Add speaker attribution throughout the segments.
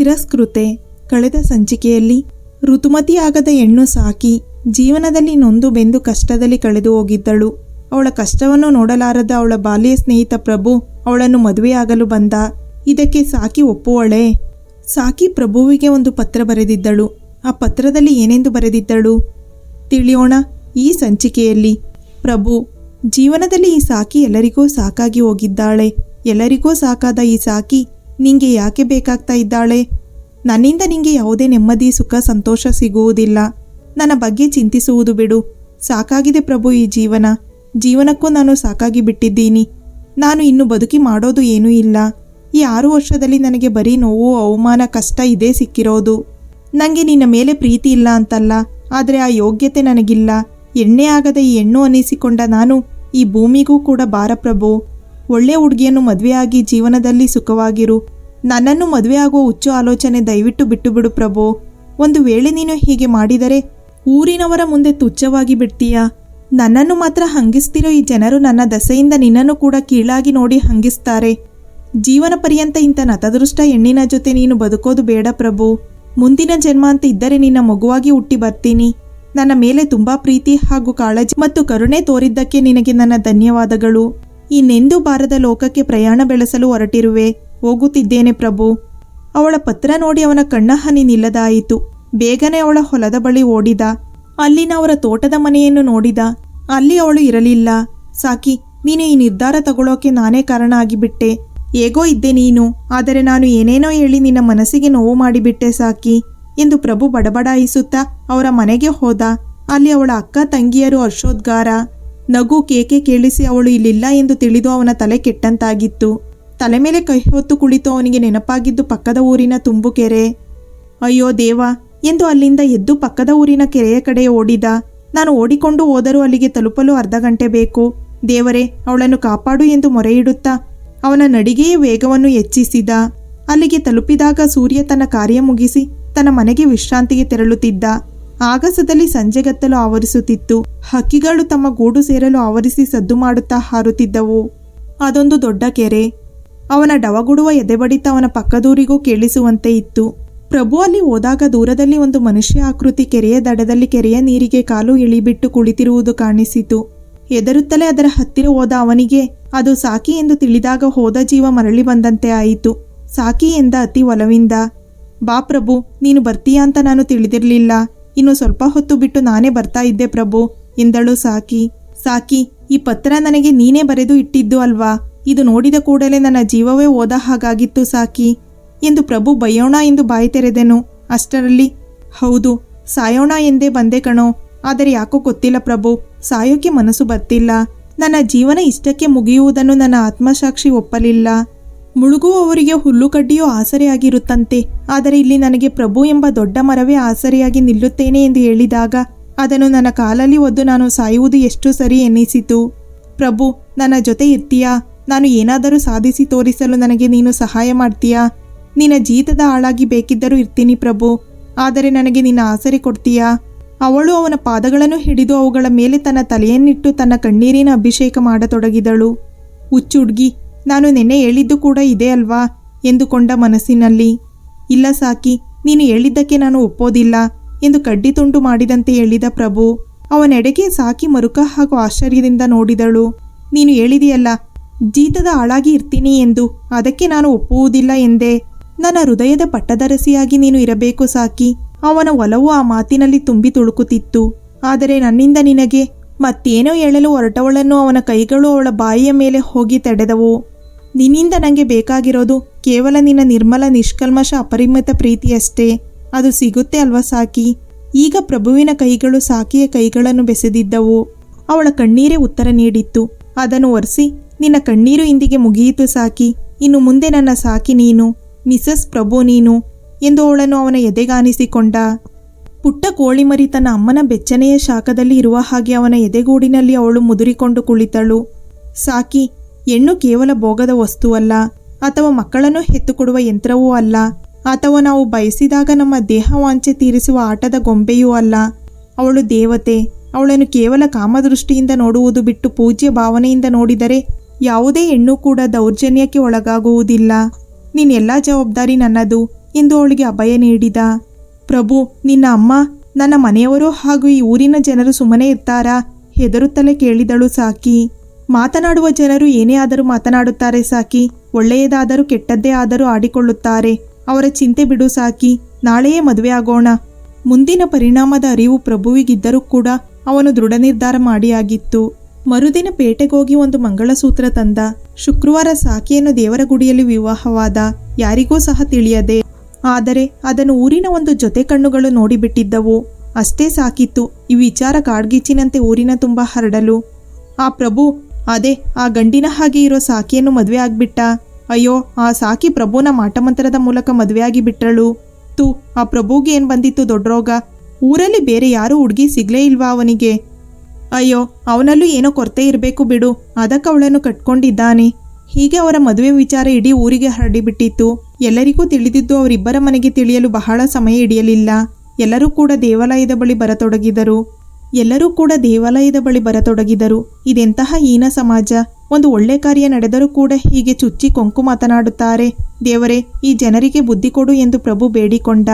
Speaker 1: ತಿರಸ್ಕೃತೆ ಕಳೆದ ಸಂಚಿಕೆಯಲ್ಲಿ ಋತುಮತಿಯಾಗದ ಹೆಣ್ಣು ಸಾಕಿ ಜೀವನದಲ್ಲಿ ನೊಂದು ಬೆಂದು ಕಷ್ಟದಲ್ಲಿ ಕಳೆದು ಹೋಗಿದ್ದಳು. ಅವಳ ಕಷ್ಟವನ್ನು ನೋಡಲಾರದ ಅವಳ ಬಾಲ್ಯ ಸ್ನೇಹಿತ ಪ್ರಭು ಅವಳನ್ನು ಮದುವೆಯಾಗಲು ಬಂದ. ಇದಕ್ಕೆ ಸಾಕಿ ಒಪ್ಪುವಳೆ. ಸಾಕಿ ಪ್ರಭುವಿಗೆ ಒಂದು ಪತ್ರ ಬರೆದಿದ್ದಳು. ಆ ಪತ್ರದಲ್ಲಿ ಏನೆಂದು ಬರೆದಿದ್ದಳು? ತಿಳಿಯೋಣ ಈ ಸಂಚಿಕೆಯಲ್ಲಿ. ಪ್ರಭು, ಜೀವನದಲ್ಲಿ ಈ ಸಾಕಿ ಎಲ್ಲರಿಗೂ ಸಾಕಾಗಿ ಹೋಗಿದ್ದಾಳೆ. ಎಲ್ಲರಿಗೂ ಸಾಕಾದ ಈ ಸಾಕಿ ನಿಂಗೆ ಯಾಕೆ ಬೇಕಾಗ್ತಾ ಇದ್ದಾಳೆ? ನನ್ನಿಂದ ನಿಂಗೆ ಯಾವುದೇ ನೆಮ್ಮದಿ, ಸುಖ, ಸಂತೋಷ ಸಿಗುವುದಿಲ್ಲ. ನನ್ನ ಬಗ್ಗೆ ಚಿಂತಿಸುವುದು ಬಿಡು. ಸಾಕಾಗಿದೆ ಪ್ರಭು ಈ ಜೀವನ. ಜೀವನಕ್ಕೂ ನಾನು ಸಾಕಾಗಿ ಬಿಟ್ಟಿದ್ದೀನಿ. ನಾನು ಇನ್ನು ಬದುಕಿ ಮಾಡೋದು ಏನೂ ಇಲ್ಲ. ಈ ಆರು ವರ್ಷದಲ್ಲಿ ನನಗೆ ಬರೀ ನೋವು, ಅವಮಾನ, ಕಷ್ಟ ಇದೇ ಸಿಕ್ಕಿರೋದು. ನನಗೆ ನಿನ್ನ ಮೇಲೆ ಪ್ರೀತಿ ಇಲ್ಲ ಅಂತಲ್ಲ, ಆದರೆ ಆ ಯೋಗ್ಯತೆ ನನಗಿಲ್ಲ. ಎಣ್ಣೆ ಆಗದ ಈ ಹೆಣ್ಣು ಅನ್ನಿಸಿಕೊಂಡ ನಾನು ಈ ಭೂಮಿಗೂ ಕೂಡ ಬಾರ ಪ್ರಭು. ಒಳ್ಳೆ ಹುಡುಗಿಯನ್ನು ಮದುವೆಯಾಗಿ ಜೀವನದಲ್ಲಿ ಸುಖವಾಗಿರು. ನನ್ನನ್ನು ಮದುವೆ ಆಗುವ ಹುಚ್ಚು ಆಲೋಚನೆ ದಯವಿಟ್ಟು ಬಿಟ್ಟು ಬಿಡು ಪ್ರಭು. ಒಂದು ವೇಳೆ ನೀನು ಹೀಗೆ ಮಾಡಿದರೆ ಊರಿನವರ ಮುಂದೆ ತುಚ್ಛವಾಗಿ ಬಿಡ್ತೀಯಾ? ನನ್ನನ್ನು ಮಾತ್ರ ಹಂಗಿಸ್ತಿರೋ ಈ ಜನರು ನನ್ನ ದಸೆಯಿಂದ ನಿನ್ನನ್ನು ಕೂಡ ಕೀಳಾಗಿ ನೋಡಿ ಹಂಗಿಸ್ತಾರೆ. ಜೀವನ ಪರ್ಯಂತ ಇಂಥ ನತದೃಷ್ಟ ಹೆಣ್ಣಿನ ಜೊತೆ ನೀನು ಬದುಕೋದು ಬೇಡ ಪ್ರಭು. ಮುಂದಿನ ಜನ್ಮ ಅಂತ ಇದ್ದರೆ ನಿನ್ನ ಮಗುವಾಗಿ ಹುಟ್ಟಿ ಬರ್ತೀನಿ. ನನ್ನ ಮೇಲೆ ತುಂಬಾ ಪ್ರೀತಿ ಹಾಗೂ ಕಾಳಜಿ ಮತ್ತು ಕರುಣೆ ತೋರಿದ್ದಕ್ಕೆ ನಿನಗೆ ನನ್ನ ಧನ್ಯವಾದಗಳು. ಇನ್ನೆಂದೂ ಬಾರದ ಲೋಕಕ್ಕೆ ಪ್ರಯಾಣ ಬೆಳೆಸಲು ಹೊರಟಿರುವೆ. ಹೋಗುತ್ತಿದ್ದೇನೆ ಪ್ರಭು. ಅವಳ ಪತ್ರ ನೋಡಿ ಅವನ ಕಣ್ಣ ಹನಿ ನಿಲ್ಲದಾಯಿತು. ಬೇಗನೆ ಅವಳ ಹೊಲದ ಬಳಿ ಓಡಿದ. ಅಲ್ಲಿನ ಅವರ ತೋಟದ ಮನೆಯನ್ನು ನೋಡಿದ. ಅಲ್ಲಿ ಅವಳು ಇರಲಿಲ್ಲ. ಸಾಕಿ, ನೀನು ಈ ನಿರ್ಧಾರ ತಗೊಳ್ಳೋಕೆ ನಾನೇ ಕಾರಣ ಆಗಿಬಿಟ್ಟೆ. ಹೇಗೋ ಇದ್ದೆ ನೀನು, ಆದರೆ ನಾನು ಏನೇನೋ ಹೇಳಿ ನಿನ್ನ ಮನಸ್ಸಿಗೆ ನೋವು ಮಾಡಿಬಿಟ್ಟೆ ಸಾಕಿ, ಎಂದು ಪ್ರಭು ಬಡಬಡಾಯಿಸುತ್ತಾ ಅವರ ಮನೆಗೆ ಹೋದ. ಅಲ್ಲಿ ಅವಳ ಅಕ್ಕ, ತಂಗಿಯರು ಹರ್ಷೋದ್ಗಾರ ನಗು ಕೇಕೆ ಕೇಳಿಸಿ ಅವಳು ಇಲ್ಲಿಲ್ಲ ಎಂದು ತಿಳಿದು ಅವನ ತಲೆ ಕೆಟ್ಟಂತಾಗಿತ್ತು. ತಲೆ ಮೇಲೆ ಕೈ ಹೊತ್ತು ಕುಳಿತು ಅವನಿಗೆ ನೆನಪಾಗಿದ್ದು ಪಕ್ಕದ ಊರಿನ ತುಂಬು ಕೆರೆ ಅಯ್ಯೋ ದೇವ, ಎಂದು ಅಲ್ಲಿಂದ ಎದ್ದು ಪಕ್ಕದ ಊರಿನ ಕೆರೆಯ ಕಡೆ ಓಡಿದ. ನಾನು ಓಡಿಕೊಂಡು ಹೋದರೂ ಅಲ್ಲಿಗೆ ತಲುಪಲು ಅರ್ಧ ಗಂಟೆ ಬೇಕು. ದೇವರೇ, ಅವಳನ್ನು ಕಾಪಾಡು ಎಂದು ಮೊರೆಯಿಡುತ್ತಾ ಅವನ ನಡಿಗೆಯ ವೇಗವನ್ನು ಹೆಚ್ಚಿಸಿದ. ಅಲ್ಲಿಗೆ ತಲುಪಿದಾಗ ಸೂರ್ಯ ತನ್ನ ಕಾರ್ಯ ಮುಗಿಸಿ ತನ್ನ ಮನೆಗೆ ವಿಶ್ರಾಂತಿಗೆ ತೆರಳುತ್ತಿದ್ದ. ಆಗಸದಲ್ಲಿ ಸಂಜೆಗತ್ತಲು ಆವರಿಸುತ್ತಿತ್ತು. ಹಕ್ಕಿಗಳು ತಮ್ಮ ಗೂಡು ಸೇರಲು ಆವರಿಸಿ ಸದ್ದು ಮಾಡುತ್ತಾ ಹಾರುತ್ತಿದ್ದವು. ಅದೊಂದು ದೊಡ್ಡ ಕೆರೆ. ಅವನ ಡವಗುಡುವ ಎದೆಬಡಿತ ಅವನ ಪಕ್ಕದೂರಿಗೂ ಕೇಳಿಸುವಂತೆ ಇತ್ತು. ಪ್ರಭು ಅಲ್ಲಿ ಹೋದಾಗ ದೂರದಲ್ಲಿ ಒಂದು ಮನುಷ್ಯ ಆಕೃತಿ ಕೆರೆಯ ದಡದಲ್ಲಿ ಕೆರೆಯ ನೀರಿಗೆ ಕಾಲು ಇಳಿಬಿಟ್ಟು ಕುಳಿತಿರುವುದು ಕಾಣಿಸಿತು. ಎದರುತ್ತಲೇ ಅದರ ಹತ್ತಿರ ಹೋದ ಅವನಿಗೆ, ಅದು ಸಾಕಿ ಎಂದು ತಿಳಿದಾಗ ಹೋದ ಜೀವ ಮರಳಿ ಬಂದಂತೆ ಆಯಿತು. ಸಾಕಿ ಎಂದ ಅತಿ ಒಲವಿಂದ, ಬಾ ಪ್ರಭು, ನೀನು ಬರ್ತೀಯಾ ಅಂತ ನಾನು ತಿಳಿದಿರಲಿಲ್ಲ. ಇನ್ನು ಸ್ವಲ್ಪ ಹೊತ್ತು ಬಿಟ್ಟು ನಾನೇ ಬರ್ತಾ ಇದ್ದೆ ಪ್ರಭು, ಎಂದಳು ಸಾಕಿ. ಸಾಕಿ, ಈ ಪತ್ರ ನನಗೆ ನೀನೇ ಬರೆದು ಇಟ್ಟಿದ್ದು ಅಲ್ವಾ? ಇದು ನೋಡಿದ ಕೂಡಲೇ ನನ್ನ ಜೀವವೇ ಓದ ಹಾಗಾಗಿತ್ತು ಸಾಕಿ ಎಂದು ಪ್ರಭು ಬಯ್ಯೋಣ ಎಂದು ಬಾಯಿ ತೆರೆದೆನು. ಅಷ್ಟರಲ್ಲಿ, ಹೌದು, ಸಾಯೋಣ ಎಂದೇ ಬಂದೆ ಕಣೋ, ಆದರೆ ಯಾಕೋ ಗೊತ್ತಿಲ್ಲ ಪ್ರಭು, ಸಾಯೋಕೆ ಮನಸ್ಸು ಬರ್ತಿಲ್ಲ. ನನ್ನ ಜೀವನ ಇಷ್ಟಕ್ಕೆ ಮುಗಿಯುವುದನ್ನು ನನ್ನ ಆತ್ಮಸಾಕ್ಷಿ ಒಪ್ಪಲಿಲ್ಲ. ಮುಳುಗುವವರಿಗೆ ಹುಲ್ಲುಕಡ್ಡಿಯೂ ಆಸರೆಯಾಗಿರುತ್ತಂತೆ, ಆದರೆ ಇಲ್ಲಿ ನನಗೆ ಪ್ರಭು ಎಂಬ ದೊಡ್ಡ ಮರವೇ ಆಸರೆಯಾಗಿ ನಿಲ್ಲುತ್ತೇನೆ ಎಂದು ಹೇಳಿದಾಗ, ಅದನ್ನು ನನ್ನ ಕಾಲಲ್ಲಿ ಒದ್ದು ನಾನು ಸಾಯುವುದು ಎಷ್ಟು ಸರಿ ಎನ್ನಿಸಿತು. ಪ್ರಭು, ನನ್ನ ಜೊತೆ ಇರ್ತೀಯಾ? ನಾನು ಏನಾದರೂ ಸಾಧಿಸಿ ತೋರಿಸಲು ನನಗೆ ನೀನು ಸಹಾಯ ಮಾಡ್ತೀಯಾ? ನಿನ್ನ ಜೀತದ ಆಳಾಗಿ ಬೇಕಿದ್ದರೂ ಇರ್ತೀನಿ ಪ್ರಭು. ಆದರೆ ನನಗೆ ನಿನ್ನ ಆಸರೆ ಕೊಡ್ತೀಯಾ? ಅವಳು ಅವನ ಪಾದಗಳನ್ನು ಹಿಡಿದು ಅವುಗಳ ಮೇಲೆ ತನ್ನ ತಲೆಯನ್ನಿಟ್ಟು ತನ್ನ ಕಣ್ಣೀರಿನ ಅಭಿಷೇಕ ಮಾಡತೊಡಗಿದಳು. ಹುಚ್ಚುಡ್ಗಿ ನಾನು ನಿನ್ನೆ ಹೇಳಿದ್ದು ಕೂಡ ಇದೆ ಅಲ್ವಾ? ಎಂದುಕೊಂಡ ಮನಸ್ಸಿನಲ್ಲಿ. ಇಲ್ಲ ಸಾಕಿ, ನೀನು ಹೇಳಿದ್ದಕ್ಕೆ ನಾನು ಒಪ್ಪೋದಿಲ್ಲ ಎಂದು ಕಡ್ಡಿ ತುಂಡು ಮಾಡಿದಂತೆ ಹೇಳಿದ ಪ್ರಭು. ಅವನೆಡೆಗೆ ಸಾಕಿ ಮರುಕ ಹಾಗೂ ಆಶ್ಚರ್ಯದಿಂದ ನೋಡಿದಳು. ನೀನು ಹೇಳಿದೆಯಲ್ಲ ಜೀತದ ಆಳಾಗಿ ಇರ್ತೀನಿ ಎಂದು ಅದಕ್ಕೆ ನಾನು ಒಪ್ಪುವುದಿಲ್ಲ ಎಂದೆ. ನನ್ನ ಹೃದಯದ ಪಟ್ಟದರಸಿಯಾಗಿ ನೀನು ಇರಬೇಕು ಸಾಕಿ. ಅವನ ಒಲವು ಆ ಮಾತಿನಲ್ಲಿ ತುಂಬಿ ತುಳುಕುತ್ತಿತ್ತು. ಆದರೆ ನನ್ನಿಂದ ನಿನಗೆ ಮತ್ತೇನೋ ಹೇಳಲು ಹೊರಟವಳನ್ನು ಅವನ ಕೈಗಳು ಅವಳ ಬಾಯಿಯ ಮೇಲೆ ಹೋಗಿ ತಡೆದವು. ನಿನ್ನಿಂದ ನನಗೆ ಬೇಕಾಗಿರೋದು ಕೇವಲ ನಿನ್ನ ನಿರ್ಮಲ, ನಿಷ್ಕಲ್ಮಶ, ಅಪರಿಮಿತ ಪ್ರೀತಿಯಷ್ಟೇ. ಅದು ಸಿಗುತ್ತೆ ಅಲ್ವಾ ಸಾಕಿ? ಈಗ ಪ್ರಭುವಿನ ಕೈಗಳು ಸಾಕಿಯ ಕೈಗಳನ್ನು ಬೆಸೆದಿದ್ದವು. ಅವಳ ಕಣ್ಣೀರೇ ಉತ್ತರ ನೀಡಿತ್ತು. ಅದನ್ನು ಒರೆಸಿ ನಿನ್ನ ಕಣ್ಣೀರು ಇಂದಿಗೆ ಮುಗಿಯಿತು ಸಾಕಿ. ಇನ್ನು ಮುಂದೆ ನನ್ನ ಸಾಕಿ ನೀನು, ಮಿಸಸ್ ಪ್ರಭು ನೀನು ಎಂದು ಅವಳನ್ನು ಅವನ ಎದೆಗಾನಿಸಿಕೊಂಡ ಪುಟ್ಟ ಕೋಳಿಮರಿ ತನ್ನ ಅಮ್ಮನ ಬೆಚ್ಚನೆಯ ಶಾಖದಲ್ಲಿ ಇರುವ ಹಾಗೆ ಅವನ ಎದೆಗೂಡಿನಲ್ಲಿ ಅವಳು ಮುದುರಿಕೊಂಡು ಕುಳಿತಳು. ಸಾಕಿ, ಹೆಣ್ಣು ಕೇವಲ ಭೋಗದ ವಸ್ತುವಲ್ಲ, ಅಥವಾ ಮಕ್ಕಳನ್ನು ಹೆತ್ತುಕೊಡುವ ಯಂತ್ರವೂ ಅಲ್ಲ, ಅಥವಾ ನಾವು ಬಯಸಿದಾಗ ನಮ್ಮ ದೇಹ ವಾಂಛೆ ತೀರಿಸುವ ಆಟದ ಗೊಂಬೆಯೂ ಅಲ್ಲ. ಅವಳು ದೇವತೆ, ಅವಳನ್ನು ಕೇವಲ ಕಾಮದೃಷ್ಟಿಯಿಂದ ನೋಡುವುದು ಬಿಟ್ಟು ಪೂಜ್ಯ ಭಾವನೆಯಿಂದ ನೋಡಿದರೆ ಯಾವುದೇ ಹೆಣ್ಣು ಕೂಡ ದೌರ್ಜನ್ಯಕ್ಕೆ ಒಳಗಾಗುವುದಿಲ್ಲ. ನಿನ್ನೆಲ್ಲ ಜವಾಬ್ದಾರಿ ನನ್ನದು. ಎಂದು ಅವಳಿಗೆ ಅಭಯ ನೀಡಿದ. ಪ್ರಭು, ನಿನ್ನ ಅಮ್ಮ, ನನ್ನ ಮನೆಯವರು ಹಾಗೂ ಈ ಊರಿನ ಜನರು ಸುಮ್ಮನೆ ಇರ್ತಾರಾ? ಹೆದರುತ್ತಲೇ ಕೇಳಿದಳು ಸಾಕಿ. ಮಾತನಾಡುವ ಜನರು ಏನೇ ಆದರೂ ಮಾತನಾಡುತ್ತಾರೆ ಸಾಕಿ. ಒಳ್ಳೆಯದಾದರೂ ಕೆಟ್ಟದ್ದೇ ಆದರೂ ಆಡಿಕೊಳ್ಳುತ್ತಾರೆ. ಅವರ ಚಿಂತೆ ಬಿಡು ಸಾಕಿ. ನಾಳೆಯೇ ಮದುವೆ ಆಗೋಣ. ಮುಂದಿನ ಪರಿಣಾಮದ ಅರಿವು ಪ್ರಭುವಿಗಿದ್ದರೂ ಕೂಡ ಅವನು ದೃಢ ನಿರ್ಧಾರ ಮಾಡಿಯಾಗಿತ್ತು. ಮರುದಿನ ಪೇಟೆಗೋಗಿ ಒಂದು ಮಂಗಳಸೂತ್ರ ತಂದ. ಶುಕ್ರವಾರ ಸಾಕಿಯನ್ನು ದೇವರ ಗುಡಿಯಲ್ಲಿ ವಿವಾಹವಾದ. ಯಾರಿಗೂ ಸಹ ತಿಳಿಯದೆ. ಆದರೆ ಅದನ್ನು ಊರಿನ ಒಂದು ಜೊತೆ ಕಣ್ಣುಗಳು ನೋಡಿಬಿಟ್ಟಿದ್ದವು. ಅಷ್ಟೇ ಸಾಕಿತ್ತು. ಈ ವಿಚಾರ ಕಾಡ್ಗಿಚ್ಚಿನಂತೆ ಊರಿನ ತುಂಬ ಹರಡಲು. ಆ ಪ್ರಭು, ಅದೇ, ಆ ಗಂಡಿನ ಹಾಗೆ ಇರೋ ಸಾಕಿಯನ್ನು ಮದುವೆ ಆಗ್ಬಿಟ್ಟ. ಅಯ್ಯೋ, ಆ ಸಾಕಿ ಪ್ರಭುನ ಮಾಟಮಂತ್ರದ ಮೂಲಕ ಮದುವೆಯಾಗಿ ಬಿಟ್ರಳು. ತು, ಆ ಪ್ರಭುಗೆ ಏನ್ ಬಂದಿತ್ತು ದೊಡ್ಡ ರೋಗ? ಊರಲ್ಲಿ ಬೇರೆ ಯಾರೂ ಹುಡುಗಿ ಸಿಗ್ಲೇ ಇಲ್ವಾ ಅವನಿಗೆ? ಅಯ್ಯೋ, ಅವನಲ್ಲೂ ಏನೋ ಕೊರತೆ ಇರಬೇಕು ಬಿಡು. ಅದಕ್ಕೆ ಅವಳನ್ನು ಕಟ್ಕೊಂಡಿದ್ದಾನೆ. ಹೀಗೆ ಅವರ ಮದುವೆ ವಿಚಾರ ಇಡೀ ಊರಿಗೆ ಹರಡಿಬಿಟ್ಟಿತ್ತು. ಎಲ್ಲರಿಗೂ ತಿಳಿದಿದ್ದು ಅವರಿಬ್ಬರ ಮನೆಗೆ ತಿಳಿಯಲು ಬಹಳ ಸಮಯ ಹಿಡಿಯಲಿಲ್ಲ. ಎಲ್ಲರೂ ಕೂಡ ದೇವಾಲಯದ ಬಳಿ ಬರತೊಡಗಿದರು. ಎಲ್ಲರೂ ಕೂಡ ದೇವಾಲಯದ ಬಳಿ ಬರತೊಡಗಿದರು. ಇದೆಂತಹ ಹೀನ ಸಮಾಜ. ಒಂದು ಒಳ್ಳೆ ಕಾರ್ಯ ನಡೆದರೂ ಕೂಡ ಹೀಗೆ ಚುಚ್ಚಿ ಕೊಂಕು ಮಾತನಾಡುತ್ತಾರೆ. ದೇವರೇ, ಈ ಜನರಿಗೆ ಬುದ್ಧಿ ಕೊಡು ಎಂದು ಪ್ರಭು ಬೇಡಿಕೊಂಡ.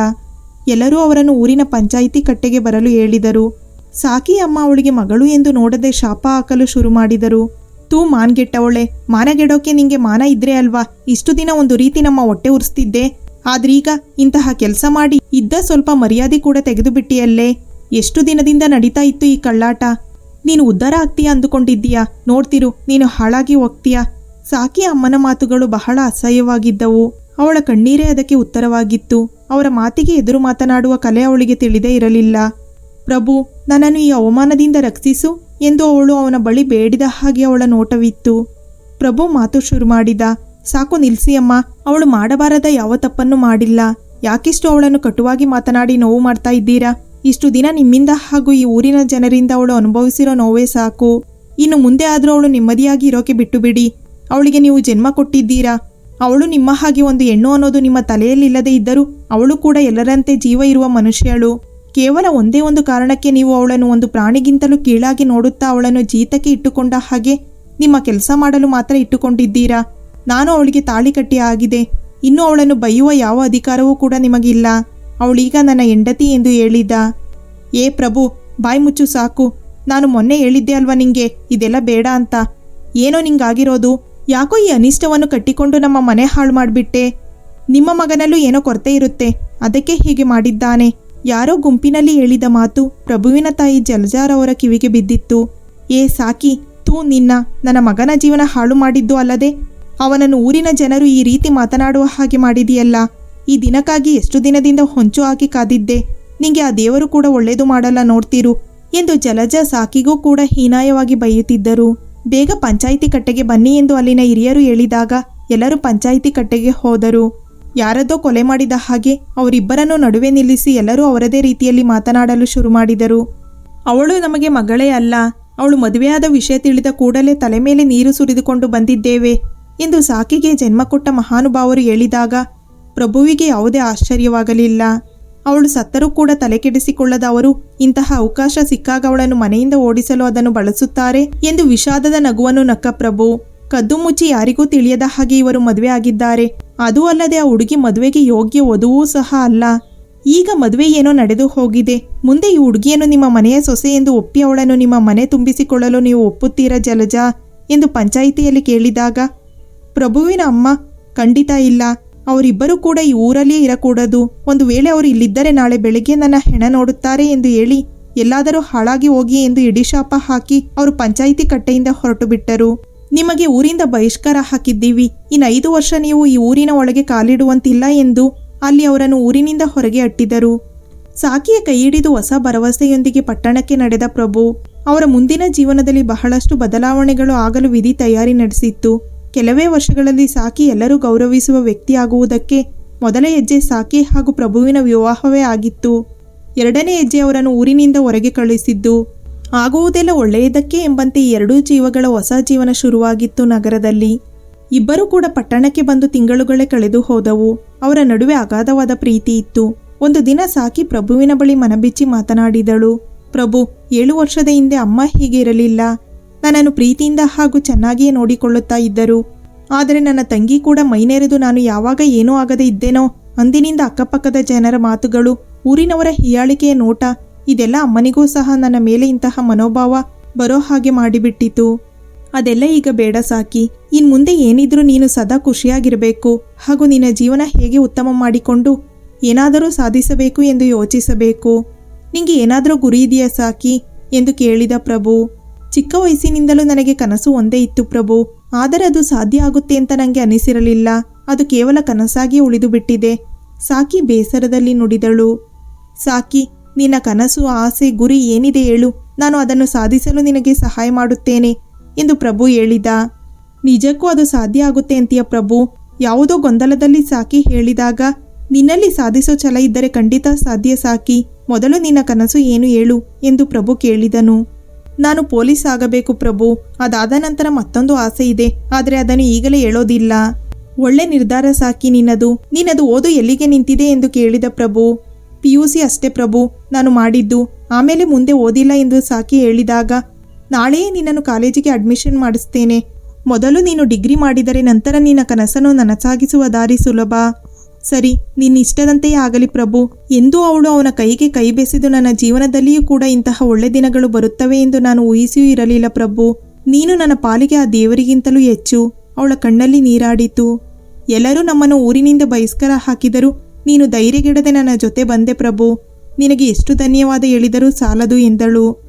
Speaker 1: ಎಲ್ಲರೂ ಅವರನ್ನು ಊರಿನ ಪಂಚಾಯಿತಿ ಕಟ್ಟೆಗೆ ಬರಲು ಹೇಳಿದರು. ಸಾಕಿ ಅಮ್ಮ ಅವಳಿಗೆ ಮಗಳು ಎಂದು ನೋಡದೆ ಶಾಪ ಹಾಕಲು ಶುರು ಮಾಡಿದರು. ತೂ ಮಾನ್ಗೆಟ್ಟವಳೆ, ಮಾನಗೆಡೋಕೆ ನಿಂಗೆ ಮಾನ ಇದ್ರೆ ಅಲ್ವಾ? ಇಷ್ಟು ದಿನ ಒಂದು ರೀತಿ ನಮ್ಮ ಹೊಟ್ಟೆ ಉರಿಸ್ತಿದ್ದೆ. ಆದ್ರೀಗ ಇಂತಹ ಕೆಲಸ ಮಾಡಿ ಇದ್ದ ಸ್ವಲ್ಪ ಮರ್ಯಾದೆ ಕೂಡ ತೆಗೆದು ಬಿಟ್ಟಿಯಲ್ಲೇ ಎಷ್ಟು ದಿನದಿಂದ ನಡೀತಾ ಇತ್ತು ಈ ಕಳ್ಳಾಟ? ನೀನು ಉದ್ಧಾರ ಆಗ್ತೀಯಾ ಅಂದುಕೊಂಡಿದ್ದೀಯಾ? ನೋಡ್ತಿರು, ನೀನು ಹಾಳಾಗಿ ಹೋಗ್ತೀಯಾ? ಸಾಕಿ ಅಮ್ಮನ ಮಾತುಗಳು ಬಹಳ ಅಸಹ್ಯವಾಗಿದ್ದವು. ಅವಳ ಕಣ್ಣೀರೇ ಅದಕ್ಕೆ ಉತ್ತರವಾಗಿತ್ತು. ಅವರ ಮಾತಿಗೆ ಎದುರು ಮಾತನಾಡುವ ಕಲೆ ಅವಳಿಗೆ ತಿಳಿದೇ ಇರಲಿಲ್ಲ. ಪ್ರಭು, ನನ್ನನ್ನು ಈ ಅವಮಾನದಿಂದ ರಕ್ಷಿಸು ಎಂದು ಅವಳು ಅವನ ಬಳಿ ಬೇಡಿದ ಹಾಗೆ ಅವಳ ನೋಟವಿತ್ತು. ಪ್ರಭು ಮಾತು ಶುರು ಮಾಡಿದ, ಸಾಕು ನಿಲ್ಸಿಯಮ್ಮ, ಅವಳು ಮಾಡಬಾರದ ಯಾವ ತಪ್ಪನ್ನು ಮಾಡಿಲ್ಲ. ಯಾಕಿಷ್ಟು ಅವಳನ್ನು ಕಟುವಾಗಿ ಮಾತನಾಡಿ ನೋವು ಮಾಡ್ತಾ ಇದ್ದೀರಾ? ಇಷ್ಟು ದಿನ ನಿಮ್ಮಿಂದ ಹಾಗೂ ಈ ಊರಿನ ಜನರಿಂದ ಅವಳು ಅನುಭವಿಸಿರೋ ನೋವೇ ಸಾಕು. ಇನ್ನು ಮುಂದೆ ಆದರೂ ಅವಳು ನೆಮ್ಮದಿಯಾಗಿ ಇರೋಕೆ ಬಿಟ್ಟು ಬಿಡಿ ಅವಳಿಗೆ ನೀವು ಜನ್ಮ ಕೊಟ್ಟಿದ್ದೀರಾ? ಅವಳು ನಿಮ್ಮ ಹಾಗೆ ಒಂದು ಹೆಣ್ಣು ಅನ್ನೋದು ನಿಮ್ಮ ತಲೆಯಲ್ಲಿಲ್ಲದೆ ಇದ್ದರೂ ಅವಳು ಕೂಡ ಎಲ್ಲರಂತೆ ಜೀವ ಇರುವ ಮನುಷ್ಯಳು. ಕೇವಲ ಒಂದೇ ಒಂದು ಕಾರಣಕ್ಕೆ ನೀವು ಅವಳನ್ನು ಒಂದು ಪ್ರಾಣಿಗಿಂತಲೂ ಕೀಳಾಗಿ ನೋಡುತ್ತಾ ಅವಳನ್ನು ಜೀತಕ್ಕೆ ಇಟ್ಟುಕೊಂಡ ಹಾಗೆ ನಿಮ್ಮ ಕೆಲಸ ಮಾಡಲು ಮಾತ್ರ ಇಟ್ಟುಕೊಂಡಿದ್ದೀರಾ? ನಾನು ಅವಳಿಗೆ ತಾಳಿ ಕಟ್ಟಿ ಆಗಿದೆ. ಇನ್ನು ಅವಳನ್ನು ಬೈಯುವ ಯಾವ ಅಧಿಕಾರವೂ ಕೂಡ ನಿಮಗಿಲ್ಲ. ಅವಳೀಗ ನನ್ನ ಹೆಂಡತಿ ಎಂದು ಹೇಳಿದ. ಏ ಪ್ರಭು, ಬಾಯಿ ಮುಚ್ಚು ಸಾಕು. ನಾನು ಮೊನ್ನೆ ಹೇಳಿದ್ದೆ ಅಲ್ವಾ ನಿಂಗೆ, ಇದೆಲ್ಲ ಬೇಡ ಅಂತ. ಏನೋ ನಿಂಗಾಗಿರೋದು. ಯಾಕೋ ಈ ಅನಿಷ್ಟವನ್ನು ಕಟ್ಟಿಕೊಂಡು ನಮ್ಮ ಮನೆ ಹಾಳು ಮಾಡಿಬಿಟ್ಟೆ. ನಿಮ್ಮ ಮಗನಲ್ಲೂ ಏನೋ ಕೊರತೆ ಇರುತ್ತೆ. ಅದಕ್ಕೆ ಹೀಗೆ ಮಾಡಿದ್ದಾನೆ. ಯಾರೋ ಗುಂಪಿನಲ್ಲಿ ಹೇಳಿದ ಮಾತು ಪ್ರಭುವಿನ ತಾಯಿ ಜಲಜಾರವರ ಕಿವಿಗೆ ಬಿದ್ದಿತ್ತು. ಏ ಸಾಕಿ ತೂ ನಿನ್ನ, ನನ್ನ ಮಗನ ಜೀವನ ಹಾಳು ಮಾಡಿದ್ದು ಅಲ್ಲದೆ? ಅವನನ್ನು ಊರಿನ ಜನರು ಈ ರೀತಿ ಮಾತನಾಡುವ ಹಾಗೆ ಮಾಡಿದೆಯಲ್ಲ? ಈ ದಿನಕ್ಕಾಗಿ ಎಷ್ಟು ದಿನದಿಂದ ಹೊಂಚು ಹಾಕಿ ಕಾದಿದ್ದೆ. ನಿಂಗೆ ಆ ದೇವರು ಕೂಡ ಒಳ್ಳೇದು ಮಾಡಲ್ಲ ನೋಡ್ತೀರು ಎಂದು ಜಲಜ ಸಾಕಿಗೂ ಕೂಡ ಹೀನಾಯವಾಗಿ ಬೈಯುತ್ತಿದ್ದರು. ಬೇಗ ಪಂಚಾಯಿತಿ ಕಟ್ಟೆಗೆ ಬನ್ನಿ ಎಂದು ಅಲ್ಲಿನ ಹಿರಿಯರು ಹೇಳಿದಾಗ ಎಲ್ಲರೂ ಪಂಚಾಯಿತಿ ಕಟ್ಟೆಗೆ ಹೋದರು. ಯಾರದ್ದೋ ಕೊಲೆ ಮಾಡಿದ ಹಾಗೆ ಅವರಿಬ್ಬರನ್ನು ನಡುವೆ ನಿಲ್ಲಿಸಿ ಎಲ್ಲರೂ ಅವರದೇ ರೀತಿಯಲ್ಲಿ ಮಾತನಾಡಲು ಶುರು ಮಾಡಿದರು. ಅವಳು ನಮಗೆ ಮಗಳೇ ಅಲ್ಲ. ಅವಳು ಮದುವೆಯಾದ ವಿಷಯ ತಿಳಿದ ಕೂಡಲೇ ತಲೆ ಮೇಲೆ ನೀರು ಸುರಿದುಕೊಂಡು ಬಂದಿದ್ದೇವೆ ಎಂದು ಸಾಕಿಗೆ ಜನ್ಮ ಕೊಟ್ಟ ಮಹಾನುಭಾವರು ಹೇಳಿದಾಗ ಪ್ರಭುವಿಗೆ ಯಾವುದೇ ಆಶ್ಚರ್ಯವಾಗಲಿಲ್ಲ. ಅವಳು ಸತ್ತರೂ ಕೂಡ ತಲೆ ಕೆಡಿಸಿಕೊಳ್ಳದ ಅವರು ಇಂತಹ ಅವಕಾಶ ಸಿಕ್ಕಾಗ ಅವಳನ್ನು ಮನೆಯಿಂದ ಓಡಿಸಲು ಅದನ್ನು ಬಳಸುತ್ತಾರೆ ಎಂದು ವಿಷಾದದ ನಗುವನ್ನು ನಕ್ಕ ಪ್ರಭು. ಕದ್ದು ಮುಚ್ಚಿ ಯಾರಿಗೂ ತಿಳಿಯದ ಹಾಗೆ ಇವರು ಮದುವೆ ಆಗಿದ್ದಾರೆ. ಅದೂ ಅಲ್ಲದೆ ಆ ಹುಡುಗಿ ಮದುವೆಗೆ ಯೋಗ್ಯ ವಧುವೂ ಸಹ ಅಲ್ಲ. ಈಗ ಮದುವೆ ಏನೋ ನಡೆದು ಹೋಗಿದೆ. ಮುಂದೆ ಈ ಹುಡುಗಿಯನ್ನು ನಿಮ್ಮ ಮನೆಯ ಸೊಸೆ ಎಂದು ಒಪ್ಪಿ ಅವಳನ್ನು ನಿಮ್ಮ ಮನೆ ತುಂಬಿಸಿಕೊಳ್ಳಲು ನೀವು ಒಪ್ಪುತ್ತೀರಾ ಜಲಜ? ಎಂದು ಪಂಚಾಯಿತಿಯಲ್ಲಿ ಕೇಳಿದಾಗ, ಪ್ರಭುವಿನ ಅಮ್ಮ, ಖಂಡಿತ ಇಲ್ಲ. ಅವರಿಬ್ಬರೂ ಕೂಡ ಈ ಊರಲ್ಲಿಯೇ ಇರಕೂಡದು. ಒಂದು ವೇಳೆ ಅವರು ಇಲ್ಲಿದ್ದರೆ ನಾಳೆ ಬೆಳಿಗ್ಗೆ ನನ್ನ ಹೆಣ ನೋಡುತ್ತಾರೆ ಎಂದು ಹೇಳಿ, ಎಲ್ಲಾದರೂ ಹಾಳಾಗಿ ಹೋಗಿ ಎಂದು ಇಡಿಶಾಪ ಹಾಕಿ ಅವರು ಪಂಚಾಯಿತಿ ಕಟ್ಟೆಯಿಂದ ಹೊರಟು ಬಿಟ್ಟರು ನಿಮಗೆ ಊರಿಂದ ಬಹಿಷ್ಕಾರ ಹಾಕಿದ್ದೀವಿ. ಇನ್ನು ಐದು ವರ್ಷ ನೀವು ಈ ಊರಿನ ಒಳಗೆ ಕಾಲಿಡುವಂತಿಲ್ಲ ಎಂದು ಅಲ್ಲಿ ಅವರನ್ನು ಊರಿನಿಂದ ಹೊರಗೆ ಅಟ್ಟಿದರು. ಸಾಕಿಯ ಕೈಹಿಡಿದು ಹೊಸ ಭರವಸೆಯೊಂದಿಗೆ ಪಟ್ಟಣಕ್ಕೆ ನಡೆದ ಪ್ರಭು ಅವರ ಮುಂದಿನ ಜೀವನದಲ್ಲಿ ಬಹಳಷ್ಟು ಬದಲಾವಣೆಗಳು ಆಗಲು ವಿಧಿ ತಯಾರಿ ನಡೆಸಿತ್ತು. ಕೆಲವೇ ವರ್ಷಗಳಲ್ಲಿ ಸಾಕಿ ಎಲ್ಲರೂ ಗೌರವಿಸುವ ವ್ಯಕ್ತಿಯಾಗುವುದಕ್ಕೆ ಮೊದಲ ಹೆಜ್ಜೆ ಸಾಕಿ ಹಾಗೂ ಪ್ರಭುವಿನ ವಿವಾಹವೇ ಆಗಿತ್ತು. ಎರಡನೇ ಹೆಜ್ಜೆ ಅವರನ್ನು ಊರಿನಿಂದ ಹೊರಗೆ ಕಳುಹಿಸಿದ್ದು. ಆಗುವುದೆಲ್ಲ ಒಳ್ಳೆಯದಕ್ಕೆ ಎಂಬಂತೆ ಎರಡೂ ಜೀವಗಳ ಹೊಸ ಜೀವನ ಶುರುವಾಗಿತ್ತು ನಗರದಲ್ಲಿ. ಇಬ್ಬರೂ ಕೂಡ ಪಟ್ಟಣಕ್ಕೆ ಬಂದು ತಿಂಗಳುಗಳೇ ಕಳೆದು ಹೋದವು. ಅವರ ನಡುವೆ ಅಗಾಧವಾದ ಪ್ರೀತಿ ಇತ್ತು. ಒಂದು ದಿನ ಸಾಕಿ ಪ್ರಭುವಿನ ಬಳಿ ಮನಬಿಚ್ಚಿ ಮಾತನಾಡಿದಳು. ಪ್ರಭು, ಏಳು ವರ್ಷದ ಹಿಂದೆ ಅಮ್ಮ ಹೀಗೆ ಇರಲಿಲ್ಲ. ನನ್ನನ್ನು ಪ್ರೀತಿಯಿಂದ ಹಾಗೂ ಚೆನ್ನಾಗಿಯೇ ನೋಡಿಕೊಳ್ಳುತ್ತಾ ಇದ್ದರು. ಆದರೆ ನನ್ನ ತಂಗಿ ಕೂಡ ಮೈನೆರೆದು ನಾನು ಯಾವಾಗ ಏನೂ ಆಗದೇ ಇದ್ದೇನೋ ಅಂದಿನಿಂದ ಅಕ್ಕಪಕ್ಕದ ಜನರ ಮಾತುಗಳು, ಊರಿನವರ ಹೀಯಾಳಿಕೆಯ ನೋಟ ಇದೆಲ್ಲ ಅಮ್ಮನಿಗೂ ಸಹ ನನ್ನ ಮೇಲೆ ಇಂತಹ ಮನೋಭಾವ ಬರೋ ಹಾಗೆ ಮಾಡಿಬಿಟ್ಟಿತು. ಅದೆಲ್ಲ ಈಗ ಬೇಡ ಸಾಕಿ, ಇನ್ ಮುಂದೆ ಏನಿದ್ರೂ ನೀನು ಸದಾ ಖುಷಿಯಾಗಿರಬೇಕು. ಹಾಗೂ ನಿನ್ನ ಜೀವನ ಹೇಗೆ ಉತ್ತಮ ಮಾಡಿಕೊಂಡು ಏನಾದರೂ ಸಾಧಿಸಬೇಕು ಎಂದು ಯೋಚಿಸಬೇಕು. ನಿಂಗೆ ಏನಾದರೂ ಗುರಿ ಇದೆಯಾ ಸಾಕಿ? ಎಂದು ಕೇಳಿದ ಪ್ರಭು. ಚಿಕ್ಕ ವಯಸ್ಸಿನಿಂದಲೂ ನನಗೆ ಕನಸು ಒಂದೇ ಇತ್ತು ಪ್ರಭು. ಆದರೆ ಅದು ಸಾಧ್ಯ ಆಗುತ್ತೆ ಅಂತ ನನಗೆ ಅನಿಸಿರಲಿಲ್ಲ. ಅದು ಕೇವಲ ಕನಸಾಗಿ ಉಳಿದು ಬಿಟ್ಟಿದೆ ಸಾಕಿ ಬೇಸರದಲ್ಲಿ ನುಡಿದಳು. ಸಾಕಿ ನಿನ್ನ ಕನಸು, ಆಸೆ, ಗುರಿ ಏನಿದೆ ಹೇಳು. ನಾನು ಅದನ್ನು ಸಾಧಿಸಲು ನಿನಗೆ ಸಹಾಯ ಮಾಡುತ್ತೇನೆ ಎಂದು ಪ್ರಭು ಹೇಳಿದ. ನಿಜಕ್ಕೂ ಅದು ಸಾಧ್ಯ ಆಗುತ್ತೆ ಅಂತೀಯ ಪ್ರಭು. ಯಾವುದೋ ಗೊಂದಲದಲ್ಲಿ ಸಾಕಿ ಹೇಳಿದಾಗ, ನಿನ್ನಲ್ಲಿ ಸಾಧಿಸೋ ಛಲ ಇದ್ದರೆ ಖಂಡಿತ ಸಾಧ್ಯ ಸಾಕಿ. ಮೊದಲು ನಿನ್ನ ಕನಸು ಏನು ಹೇಳು ಎಂದು ಪ್ರಭು ಕೇಳಿದನು. ನಾನು ಪೊಲೀಸ್ ಆಗಬೇಕು ಪ್ರಭು. ಅದಾದ ನಂತರ ಮತ್ತೊಂದು ಆಸೆ ಇದೆ, ಆದರೆ ಅದನ್ನು ಈಗಲೇ ಹೇಳೋದಿಲ್ಲ. ಒಳ್ಳೆ ನಿರ್ಧಾರ ಸಾಕಿ ನಿನ್ನದು. ನಿನ್ನದು ಓದು ಎಲ್ಲಿಗೆ ನಿಂತಿದೆ ಎಂದು ಕೇಳಿದ ಪ್ರಭು. ಪಿ ಯು ಸಿ ಅಷ್ಟೇ ಪ್ರಭು, ನಾನು ಮಾಡಿದ್ದು. ಆಮೇಲೆ ಮುಂದೆ ಓದಿಲ್ಲ ಎಂದು ಸಾಕಿ ಹೇಳಿದಾಗ, ನಾಳೆಯೇ ನಿನ್ನನ್ನು ಕಾಲೇಜಿಗೆ ಅಡ್ಮಿಷನ್ ಮಾಡಿಸ್ತೇನೆ. ಮೊದಲು ನೀನು ಡಿಗ್ರಿ ಮಾಡಿದರೆ ನಂತರ ನಿನ್ನ ಕನಸನ್ನು ನನಸಾಗಿಸುವ ದಾರಿ ಸುಲಭ. ಸರಿ, ನಿನ್ನಿಷ್ಟದಂತೆಯೇ ಆಗಲಿ ಪ್ರಭು. ಎಂದೂ ಅವಳು ಅವನ ಕೈಗೆ ಕೈ ಬೆಸೆದು ನನ್ನ ಜೀವನದಲ್ಲಿಯೂ ಕೂಡ ಇಂತಹ ಒಳ್ಳೆ ದಿನಗಳು ಬರುತ್ತವೆ ಎಂದು ನಾನು ಊಹಿಸಿಯೂ ಇರಲಿಲ್ಲ ಪ್ರಭು. ನೀನು ನನ್ನ ಪಾಲಿಗೆ ಆ ದೇವರಿಗಿಂತಲೂ ಹೆಚ್ಚು. ಅವಳ ಕಣ್ಣಲ್ಲಿ ನೀರಾಡಿತು. ಎಲ್ಲರೂ ನಮ್ಮನ್ನು ಊರಿನಿಂದ ಬಹಿಷ್ಕಾರ ಹಾಕಿದರೂ. ನೀನು ಧೈರ್ಯಗೆಡದೆ ನನ್ನ ಜೊತೆ ಬಂದೆ ಪ್ರಭು. ನಿನಗೆ ಎಷ್ಟು ಧನ್ಯವಾದ ಹೇಳಿದರೂ ಸಾಲದು ಎಂದಳು.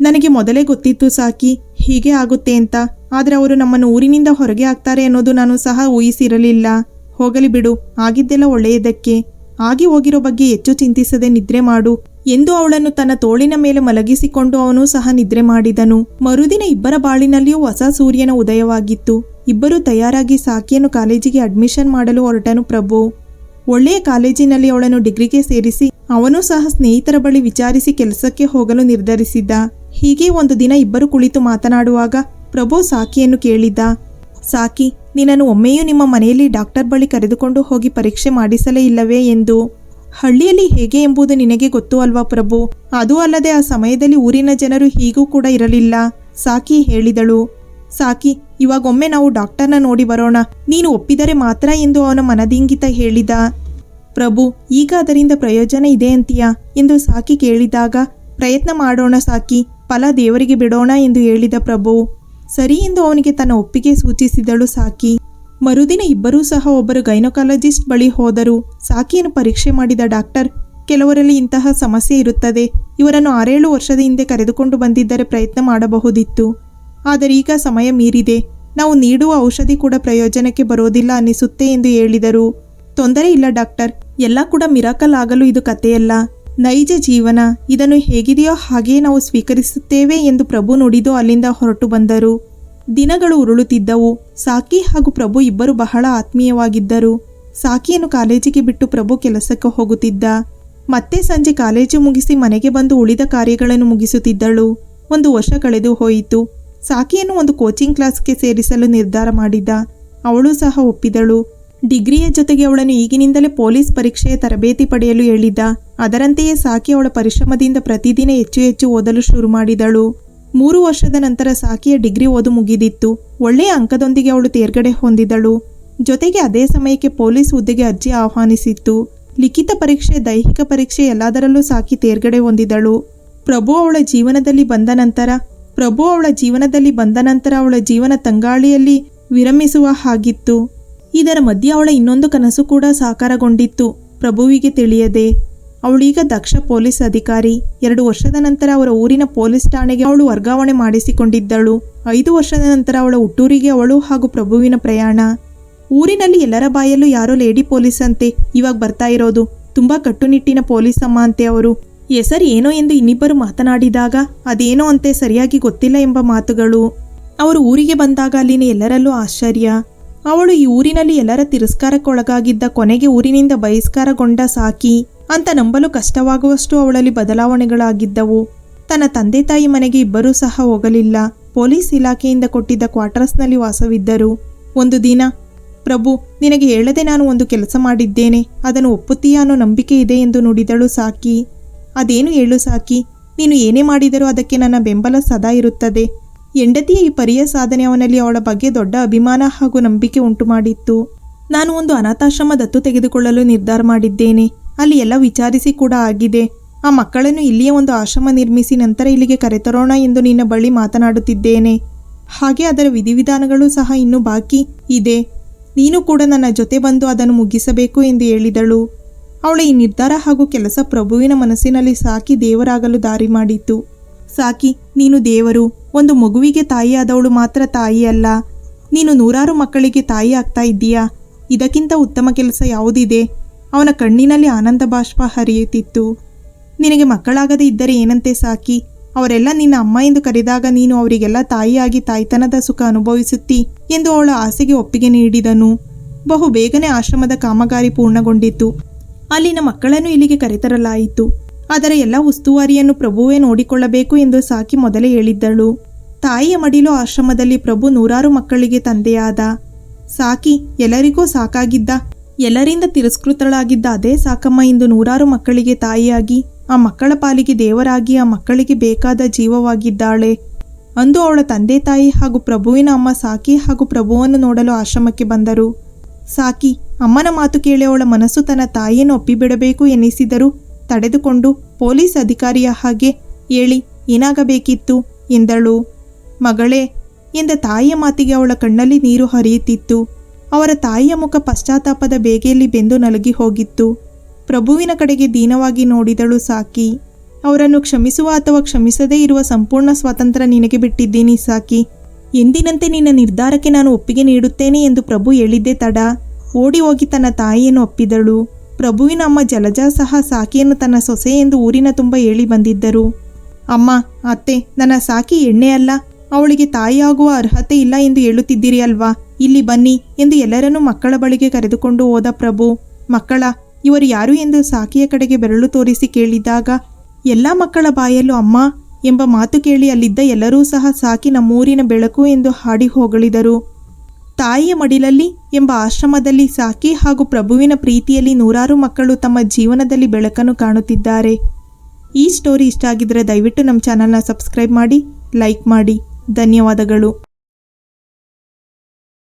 Speaker 1: ನನಗೆ ಮೊದಲೇ ಗೊತ್ತಿತ್ತು ಸಾಕಿ, ಹೀಗೆ ಆಗುತ್ತೆ ಅಂತ. ಆದರೆ ಅವರು ನಮ್ಮನ್ನು ಊರಿನಿಂದ ಹೊರಗೆ ಹಾಕ್ತಾರೆ ಅನ್ನೋದು ನಾನು ಸಹ ಊಹಿಸಿರಲಿಲ್ಲ. ಹೋಗಲಿ ಬಿಡು, ಆಗಿದ್ದೆಲ್ಲ ಒಳ್ಳೆಯದಕ್ಕೆ. ಆಗಿ ಹೋಗಿರೋ ಬಗ್ಗೆ ಹೆಚ್ಚು ಚಿಂತಿಸದೆ ನಿದ್ರೆ ಮಾಡು. ಎಂದು ಅವಳನ್ನು ತನ್ನ ತೋಳಿನ ಮೇಲೆ ಮಲಗಿಸಿಕೊಂಡು ಅವನು ಸಹ ನಿದ್ರೆ ಮಾಡಿದನು. ಮರುದಿನ ಇಬ್ಬರ ಬಾಳಿನಲ್ಲಿಯೂ ಹೊಸ ಸೂರ್ಯನ ಉದಯವಾಗಿತ್ತು. ಇಬ್ಬರು ತಯಾರಾಗಿ ಸಾಕಿಯನ್ನು ಕಾಲೇಜಿಗೆ ಅಡ್ಮಿಷನ್ ಮಾಡಲು ಹೊರಟನು ಪ್ರಭು. ಒಳ್ಳೆಯ ಕಾಲೇಜಿನಲ್ಲಿ ಅವಳನ್ನು ಡಿಗ್ರಿಗೆ ಸೇರಿಸಿ ಅವನು ಸಹ ಸ್ನೇಹಿತರ ಬಳಿ ವಿಚಾರಿಸಿ ಕೆಲಸಕ್ಕೆ ಹೋಗಲು ನಿರ್ಧರಿಸಿದ್ದ. ಹೀಗೆ ಒಂದು ದಿನ ಇಬ್ಬರು ಕುಳಿತು ಮಾತನಾಡುವಾಗ ಪ್ರಭು ಸಾಕಿಯನ್ನು ಕೇಳಿದ್ದ. ಸಾಕಿ, ನಿನ್ನನ್ನು ಒಮ್ಮೆಯೂ ನಿಮ್ಮ ಮನೆಯಲ್ಲಿ ಡಾಕ್ಟರ್ ಬಳಿ ಕರೆದುಕೊಂಡು ಹೋಗಿ ಪರೀಕ್ಷೆ ಮಾಡಿಸಲೇ ಇಲ್ಲವೇ ಎಂದು. ಹಳ್ಳಿಯಲ್ಲಿ ಹೇಗೆ ಎಂಬುದು ನಿನಗೆ ಗೊತ್ತು ಅಲ್ವಾ ಪ್ರಭು? ಅದೂ ಅಲ್ಲದೆ ಆ ಸಮಯದಲ್ಲಿ ಊರಿನ ಜನರು ಹೀಗೂ ಕೂಡ ಇರಲಿಲ್ಲ. ಸಾಕಿ ಹೇಳಿದಳು. ಸಾಕಿ, ಇವಾಗೊಮ್ಮೆ ನಾವು ಡಾಕ್ಟರ್ನ ನೋಡಿ ಬರೋಣ. ನೀನು ಒಪ್ಪಿದರೆ ಮಾತ್ರ ಎಂದು ಅವನ ಮನದಿಂಗಿತ ಹೇಳಿದ. ಪ್ರಭು, ಈಗ ಅದರಿಂದ ಪ್ರಯೋಜನ ಇದೆ ಅಂತೀಯಾ? ಎಂದು ಸಾಕಿ ಕೇಳಿದಾಗ, ಪ್ರಯತ್ನ ಮಾಡೋಣ ಸಾಕಿ, ಫಲ ದೇವರಿಗೆ ಬಿಡೋಣ ಎಂದು ಹೇಳಿದ ಪ್ರಭು. ಸರಿ ಎಂದು ಅವನಿಗೆ ತನ್ನ ಒಪ್ಪಿಗೆ ಸೂಚಿಸಿದಳು ಸಾಕಿ. ಮರುದಿನ ಇಬ್ಬರೂ ಸಹ ಒಬ್ಬರು ಗೈನೋಕಾಲಜಿಸ್ಟ್ ಬಳಿ ಹೋದರು. ಸಾಕಿಯನ್ನು ಪರೀಕ್ಷೆ ಮಾಡಿದ ಡಾಕ್ಟರ್, ಕೆಲವರಲ್ಲಿ ಇಂತಹ ಸಮಸ್ಯೆ ಇರುತ್ತದೆ. ಇವರನ್ನು ಆರೇಳು ವರ್ಷದ ಹಿಂದೆ ಕರೆದುಕೊಂಡು ಬಂದಿದ್ದರೆ ಪ್ರಯತ್ನ ಮಾಡಬಹುದಿತ್ತು. ಆದರೆ ಈಗ ಸಮಯ ಮೀರಿದೆ. ನಾವು ನೀಡುವ ಔಷಧಿ ಕೂಡ ಪ್ರಯೋಜನಕ್ಕೆ ಬರೋದಿಲ್ಲ ಅನ್ನಿಸುತ್ತೆ ಎಂದು ಹೇಳಿದರು. ತೊಂದರೆ ಇಲ್ಲ ಡಾಕ್ಟರ್. ಎಲ್ಲ ಕೂಡ ಮಿರಾಕಲ್ ಆಗಲು ಇದು ಕಥೆಯಲ್ಲ. ನೈಜ ಜೀವನ. ಇದನ್ನು ಹೇಗಿದೆಯೋ ಹಾಗೆಯೇ ನಾವು ಸ್ವೀಕರಿಸುತ್ತೇವೆ ಎಂದು ಪ್ರಭು ನುಡಿದು ಅಲ್ಲಿಂದ ಹೊರಟು ಬಂದರು. ದಿನಗಳು ಉರುಳುತ್ತಿದ್ದವು. ಸಾಕಿ ಹಾಗೂ ಪ್ರಭು ಇಬ್ಬರು ಬಹಳ ಆತ್ಮೀಯವಾಗಿದ್ದರು. ಸಾಕಿಯನ್ನು ಕಾಲೇಜಿಗೆ ಬಿಟ್ಟು ಪ್ರಭು ಕೆಲಸಕ್ಕೆ ಹೋಗುತ್ತಿದ್ದ. ಮತ್ತೆ ಸಂಜೆ ಕಾಲೇಜು ಮುಗಿಸಿ ಮನೆಗೆ ಬಂದು ಉಳಿದ ಕಾರ್ಯಗಳನ್ನು ಮುಗಿಸುತ್ತಿದ್ದಳು. ಒಂದು ವರ್ಷ ಕಳೆದು ಹೋಯಿತು. ಸಾಕಿಯನ್ನು ಒಂದು ಕೋಚಿಂಗ್ ಕ್ಲಾಸ್ಗೆ ಸೇರಿಸಲು ನಿರ್ಧಾರ ಮಾಡಿದ್ದ ಅವಳು ಸಹ ಒಪ್ಪಿದಳು. ಡಿಗ್ರಿಯ ಜೊತೆಗೆ ಅವಳನ್ನು ಈಗಿನಿಂದಲೇ ಪೊಲೀಸ್ ಪರೀಕ್ಷೆಯ ತರಬೇತಿ ಪಡೆಯಲು ಹೇಳಿದ್ದ ಅದರಂತೆಯೇ ಸಾಕಿ ಅವಳ ಪರಿಶ್ರಮದಿಂದ ಪ್ರತಿದಿನ ಹೆಚ್ಚು ಹೆಚ್ಚು ಓದಲು ಶುರು ಮಾಡಿದಳು. ಮೂರು ವರ್ಷದ ನಂತರ ಸಾಕಿಯ ಡಿಗ್ರಿ ಓದು ಮುಗಿದಿತ್ತು. ಒಳ್ಳೆಯ ಅಂಕದೊಂದಿಗೆ ಅವಳು ತೇರ್ಗಡೆ ಹೊಂದಿದಳು. ಜೊತೆಗೆ ಅದೇ ಸಮಯಕ್ಕೆ ಪೊಲೀಸ್ ಹುದ್ದೆಗೆ ಅರ್ಜಿ ಆಹ್ವಾನಿಸಿತ್ತು. ಲಿಖಿತ ಪರೀಕ್ಷೆ, ದೈಹಿಕ ಪರೀಕ್ಷೆ ಎಲ್ಲದರಲ್ಲೂ ಸಾಕಿ ತೇರ್ಗಡೆ ಹೊಂದಿದಳು. ಪ್ರಭು ಅವಳ ಜೀವನದಲ್ಲಿ ಬಂದ ನಂತರ ಪ್ರಭು ಅವಳ ಜೀವನದಲ್ಲಿ ಬಂದ ನಂತರ ಅವಳ ಜೀವನ ತಂಗಾಳಿಯಲ್ಲಿ ವಿರಮಿಸುವ ಹಾಗಿತ್ತು. ಇದರ ಮಧ್ಯೆ ಅವಳ ಇನ್ನೊಂದು ಕನಸು ಕೂಡ ಸಾಕಾರಗೊಂಡಿತ್ತು. ಪ್ರಭುವಿಗೆ ತಿಳಿಯದೆ, ಅವಳೀಗ ದಕ್ಷ ಪೊಲೀಸ್ ಅಧಿಕಾರಿ. ಎರಡು ವರ್ಷದ ನಂತರ ಅವರ ಊರಿನ ಪೊಲೀಸ್ ಠಾಣೆಗೆ ಅವಳು ವರ್ಗಾವಣೆ ಮಾಡಿಸಿಕೊಂಡಿದ್ದಳು. ಐದು ವರ್ಷದ ನಂತರ ಅವಳ ಹುಟ್ಟೂರಿಗೆ ಅವಳು ಹಾಗೂ ಪ್ರಭುವಿನ ಪ್ರಯಾಣ. ಊರಿನಲ್ಲಿ ಎಲ್ಲರ ಬಾಯಲ್ಲೂ ಯಾರೋ ಲೇಡಿ ಪೊಲೀಸ್ ಅಂತೆ ಇವಾಗ ಬರ್ತಾ ಇರೋದು. ತುಂಬಾ ಕಟ್ಟುನಿಟ್ಟಿನ ಪೊಲೀಸ್ ಅಮ್ಮ ಅಂತೆ ಅವರು. ಹೆಸರು ಏನೋ ಎಂದು ಇನ್ನಿಬ್ಬರು ಮಾತನಾಡಿದಾಗ, ಅದೇನೋ ಅಂತೆ ಸರಿಯಾಗಿ ಗೊತ್ತಿಲ್ಲ ಎಂಬ ಮಾತುಗಳು. ಅವರು ಊರಿಗೆ ಬಂದಾಗ ಅಲ್ಲಿನ ಎಲ್ಲರಲ್ಲೂ ಆಶ್ಚರ್ಯ. ಅವಳು ಈ ಊರಿನಲ್ಲಿ ಎಲ್ಲರ ತಿರಸ್ಕಾರಕ್ಕೊಳಗಾಗಿದ್ದ ಕೊನೆಗೆ ಊರಿನಿಂದ ಬಹಿಷ್ಕಾರಗೊಂಡ ಸಾಕಿ, ಅಂತ ನಂಬಲು ಕಷ್ಟವಾಗುವಷ್ಟು ಅವಳಲ್ಲಿ ಬದಲಾವಣೆಗಳಾಗಿದ್ದವು. ತನ್ನ ತಂದೆ ತಾಯಿ ಮನೆಗೆ ಇಬ್ಬರೂ ಸಹ ಹೋಗಲಿಲ್ಲ. ಪೊಲೀಸ್ ಇಲಾಖೆಯಿಂದ ಕೊಟ್ಟಿದ್ದ ಕ್ವಾರ್ಟರ್ಸ್ನಲ್ಲಿ ವಾಸವಿದ್ದರು. ಒಂದು ದಿನ, ಪ್ರಭು, ನಿನಗೆ ಹೇಳದೆ ನಾನು ಒಂದು ಕೆಲಸ ಮಾಡಿದ್ದೇನೆ. ಅದನ್ನು ಒಪ್ಪುತ್ತೀಯ ಅನ್ನೋ ನಂಬಿಕೆ ಇದೆ ಎಂದು ನುಡಿದಳು ಸಾಕಿ. ಅದೇನು ಹೇಳು ಸಾಕಿ, ನೀನು ಏನೇ ಮಾಡಿದರೂ ಅದಕ್ಕೆ ನನ್ನ ಬೆಂಬಲ ಸದಾ ಇರುತ್ತದೆ. ಹೆಂಡತಿಯ ಈ ಪರಿಯ ಸಾಧನೆ ಅವನಲ್ಲಿ ಅವಳ ಬಗ್ಗೆ ದೊಡ್ಡ ಅಭಿಮಾನ ಹಾಗೂ ನಂಬಿಕೆ ಉಂಟು ಮಾಡಿತ್ತು. ನಾನು ಒಂದು ಅನಾಥಾಶ್ರಮ ದತ್ತು ತೆಗೆದುಕೊಳ್ಳಲು ನಿರ್ಧಾರ ಮಾಡಿದ್ದೇನೆ. ಅಲ್ಲಿ ಎಲ್ಲ ವಿಚಾರಿಸಿ ಕೂಡ ಆಗಿದೆ. ಆ ಮಕ್ಕಳನ್ನು ಇಲ್ಲಿಯೇ ಒಂದು ಆಶ್ರಮ ನಿರ್ಮಿಸಿ ನಂತರ ಇಲ್ಲಿಗೆ ಕರೆತರೋಣ ಎಂದು ನಿನ್ನ ಬಳಿ ಮಾತನಾಡುತ್ತಿದ್ದೇನೆ. ಹಾಗೆ ಅದರ ವಿಧಿವಿಧಾನಗಳು ಸಹ ಇನ್ನೂ ಬಾಕಿ ಇದೆ. ನೀನು ಕೂಡ ನನ್ನ ಜೊತೆ ಬಂದು ಅದನ್ನು ಮುಗಿಸಬೇಕು ಎಂದು ಹೇಳಿದಳು. ಅವಳ ಈ ನಿರ್ಧಾರ ಹಾಗೂ ಕೆಲಸ ಪ್ರಭುವಿನ ಮನಸ್ಸಿನಲ್ಲಿ ಸಾಕಿ ದೇವರಾಗಲು ದಾರಿ ಮಾಡಿತ್ತು. ಸಾಕಿ, ನೀನು ದೇವರು, ಒಂದು ಮಗುವಿಗೆ ತಾಯಿಯಾದವಳು ಮಾತ್ರ ತಾಯಿ ಅಲ್ಲ. ನೀನು ನೂರಾರು ಮಕ್ಕಳಿಗೆ ತಾಯಿ ಆಗ್ತಾ ಇದ್ದೀಯಾ? ಇದಕ್ಕಿಂತ ಉತ್ತಮ ಕೆಲಸ ಯಾವುದಿದೆ? ಅವನ ಕಣ್ಣಿನಲ್ಲಿ ಆನಂದ ಬಾಷ್ಪ ಹರಿಯುತ್ತಿತ್ತು. ನಿನಗೆ ಮಕ್ಕಳಾಗದೇ ಇದ್ದರೆ ಏನಂತೆ ಸಾಕಿ? ಅವರೆಲ್ಲ ನಿನ್ನ ಅಮ್ಮ ಎಂದು ಕರೆದಾಗ ನೀನು ಅವರಿಗೆಲ್ಲ ತಾಯಿಯಾಗಿ ತಾಯ್ತನದ ಸುಖ ಅನುಭವಿಸುತ್ತಿ ಎಂದು ಅವಳ ಆಸೆಗೆ ಒಪ್ಪಿಗೆ ನೀಡಿದನು. ಬಹು ಬೇಗನೆ ಆಶ್ರಮದ ಕಾಮಗಾರಿ ಪೂರ್ಣಗೊಂಡಿತು. ಅಲ್ಲಿನ ಮಕ್ಕಳನ್ನು ಇಲ್ಲಿಗೆ ಕರೆತರಲಾಯಿತು. ಅದರ ಎಲ್ಲ ಉಸ್ತುವಾರಿಯನ್ನು ಪ್ರಭುವೇ ನೋಡಿಕೊಳ್ಳಬೇಕು ಎಂದು ಸಾಕಿ ಮೊದಲೇ ಹೇಳಿದ್ದಳು. ತಾಯಿಯ ಮಡಿಲು ಆಶ್ರಮದಲ್ಲಿ ಪ್ರಭು ನೂರಾರು ಮಕ್ಕಳಿಗೆ ತಂದೆಯಾದ. ಸಾಕಿ, ಎಲ್ಲರಿಗೂ ಸಾಕಾಗಿದ್ದ, ಎಲ್ಲರಿಂದ ತಿರಸ್ಕೃತಳಾಗಿದ್ದ ಅದೇ ಸಾಕಮ್ಮ ಇಂದು ನೂರಾರು ಮಕ್ಕಳಿಗೆ ತಾಯಿಯಾಗಿ, ಆ ಮಕ್ಕಳ ಪಾಲಿಗೆ ದೇವರಾಗಿ, ಆ ಮಕ್ಕಳಿಗೆ ಬೇಕಾದ ಜೀವವಾಗಿದ್ದಾಳೆ. ಅಂದು ಅವಳ ತಂದೆ ತಾಯಿ ಹಾಗೂ ಪ್ರಭುವಿನ ಅಮ್ಮ ಸಾಕಿ ಹಾಗೂ ಪ್ರಭುವನ್ನು ನೋಡಲು ಆಶ್ರಮಕ್ಕೆ ಬಂದರು. ಸಾಕಿ ಅಮ್ಮನ ಮಾತು ಕೇಳಿ ಅವಳ ಮನಸ್ಸು ತನ್ನ ತಾಯಿಯನ್ನು ಒಪ್ಪಿಬಿಡಬೇಕು ಎನ್ನಿಸಿದರೂ ತಡೆದುಕೊಂಡು ಪೊಲೀಸ್ ಅಧಿಕಾರಿಯ ಹಾಗೆ ಹೇಳಿ, ಏನಾಗಬೇಕಿತ್ತು? ಎಂದಳು. ಮಗಳೇ, ಎಂದ ತಾಯಿಯ ಮಾತಿಗೆ ಅವಳ ಕಣ್ಣಲ್ಲಿ ನೀರು ಹರಿಯುತ್ತಿತ್ತು. ಅವರ ತಾಯಿಯ ಮುಖ ಪಶ್ಚಾತ್ತಾಪದ ಬೇಗೆಯಲ್ಲಿ ಬೆಂದು ನಲಗಿ ಹೋಗಿತ್ತು. ಪ್ರಭುವಿನ ಕಡೆಗೆ ದೀನವಾಗಿ ನೋಡಿದಳು ಸಾಕಿ. ಅವರನ್ನು ಕ್ಷಮಿಸುವ ಅಥವಾ ಕ್ಷಮಿಸದೇ ಇರುವ ಸಂಪೂರ್ಣ ಸ್ವಾತಂತ್ರ್ಯ ನಿನಗೆ ಬಿಟ್ಟಿದ್ದೀನಿ ಸಾಕಿ. ಎಂದಿನಂತೆ ನಿನ್ನ ನಿರ್ಧಾರಕ್ಕೆ ನಾನು ಒಪ್ಪಿಗೆ ನೀಡುತ್ತೇನೆ ಎಂದು ಪ್ರಭು ಹೇಳಿದ್ದೆ ತಡ. ಓಡಿ ಹೋಗಿ ತನ್ನ ತಾಯಿಯನ್ನು ಒಪ್ಪಿದಳು. ಪ್ರಭುವಿನ ಅಮ್ಮ ಜಲಜಾ ಸಹ ಸಾಕಿಯನ್ನು ತನ್ನ ಸೊಸೆ ಎಂದು ಊರಿನ ತುಂಬ ಹೇಳಿ ಬಂದಿದ್ದರು. ಅಮ್ಮ, ಅತ್ತೆ, ನನ್ನ ಸಾಕಿ ಎಣ್ಣೆ ಅಲ್ಲ. ಅವಳಿಗೆ ತಾಯಿಯಾಗುವ ಅರ್ಹತೆ ಇಲ್ಲ ಎಂದು ಹೇಳುತ್ತಿದ್ದೀರಿ ಅಲ್ವಾ? ಇಲ್ಲಿ ಬನ್ನಿ ಎಂದು ಎಲ್ಲರನ್ನೂ ಮಕ್ಕಳ ಬಳಿಗೆ ಕರೆದುಕೊಂಡು ಹೋದ ಪ್ರಭು. ಮಕ್ಕಳ, ಇವರು ಯಾರು ಎಂದು ಸಾಕಿಯ ಕಡೆಗೆ ಬೆರಳು ತೋರಿಸಿ ಕೇಳಿದಾಗ, ಎಲ್ಲ ಮಕ್ಕಳ ಬಾಯಲ್ಲೂ ಅಮ್ಮ ಎಂಬ ಮಾತು ಕೇಳಿ ಅಲ್ಲಿದ್ದ ಎಲ್ಲರೂ ಸಹ ಸಾಕಿ ನಮ್ಮೂರಿನ ಬೆಳಕು ಎಂದು ಹಾಡಿ ಹೊಗಳಿದರು ತಾಯಿಯ ಮಡಿಲಲ್ಲಿ ಎಂಬ ಆಶ್ರಮದಲ್ಲಿ ಸಾಕಿ ಹಾಗೂ ಪ್ರಭುವಿನ ಪ್ರೀತಿಯಲ್ಲಿ ನೂರಾರು ಮಕ್ಕಳು ತಮ್ಮ ಜೀವನದಲ್ಲಿ ಬೆಳಕನ್ನು ಕಾಣುತ್ತಿದ್ದಾರೆ. ಈ ಸ್ಟೋರಿ ಇಷ್ಟ ಆಗಿದ್ರೆ ದಯವಿಟ್ಟು ನಮ್ಮ ಚಾನಲ್ನ ಸಬ್ಸ್ಕ್ರೈಬ್ ಮಾಡಿ ಲೈಕ್ ಮಾಡಿ. ಧನ್ಯವಾದಗಳು.